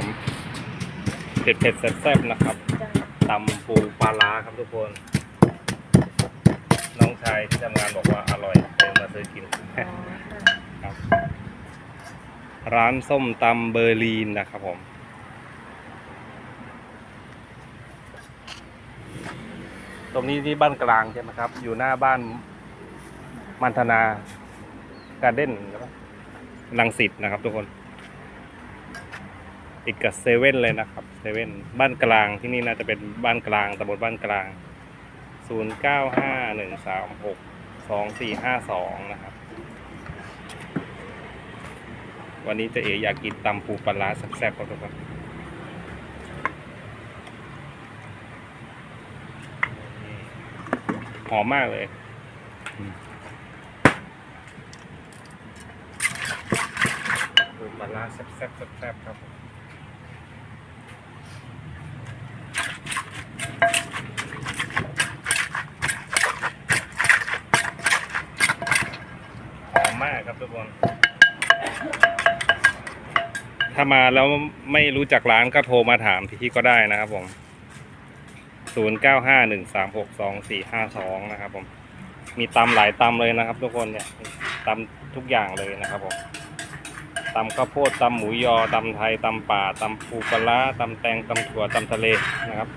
ผมเผ็ดเผ็ดๆแซ่บๆนะครับตำปูปลาร้าครับทุกคน น้องชายที่ทำงานบอกว่าอร่อยเลยมาซื้อกินครับ ร้านส้มตำเบอร์ลีนนะครับผมตรงนี้ที่บ้านกลางใช่ไหมครับ อยู่หน้าบ้านมันธนาการเด้นลังสิตนะครับทุกคน อีกกับเซเว่นเลยนะครับเซเว่นบ้านกลางที่นี่น่าจะเป็นบ้านกลางตำบลบ้านกลางศูนย์เก้าห้าหนึ่งสามหกสองสี่ห้าสองนะครับ วันนี้เจะเออยากกินตำปูปลาแซ่บๆครับทุกคนหอมมากเลยปูปลาร้าแซ่บๆแซ่บๆครับ มากครับทุกคน ถ้ามาแล้วไม่รู้จักร้านก็โทรมาถามพี่ก็ได้นะครับผมศูนย์เก้าห้าหนึ่งสามหกสองสี่ห้าสองนะครับผม มีตำหลายตำเลยนะครับ ทุกคนเนี่ยตำทุกอย่างเลยนะครับผมตำข้าวโพดตำหมูยอตำไทยตำป่าตำปูปลาร้าตำแตงตำถั่วตำทะเลนะครับ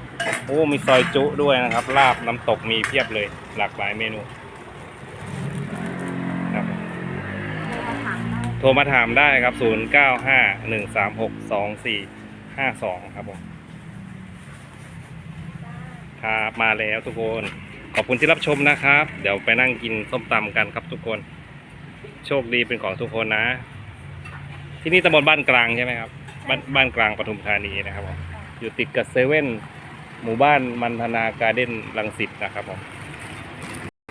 โอ้ มีซอยจุด้วยนะครับ ลาบน้ำตกมีเพียบเลย หลากหลายเมนูครับ โทรมาถามได้ครับ 0 9 5 1 3 6 2 4 5 2 ครับผมครับมาแล้วทุกคน ขอบคุณที่รับชมนะครับ เดี๋ยวไปนั่งกินส้มตำกันครับทุกคน โชคดีเป็นของทุกคนนะ ที่นี่ตำบลบ้านกลางใช่ไหมครับ บ้านบ้านกลางปทุมธานีนะครับผมอยู่ติดกับเซเว่นหมู่บ้านมันธนาการ์เด้นลังสิตนะครับผม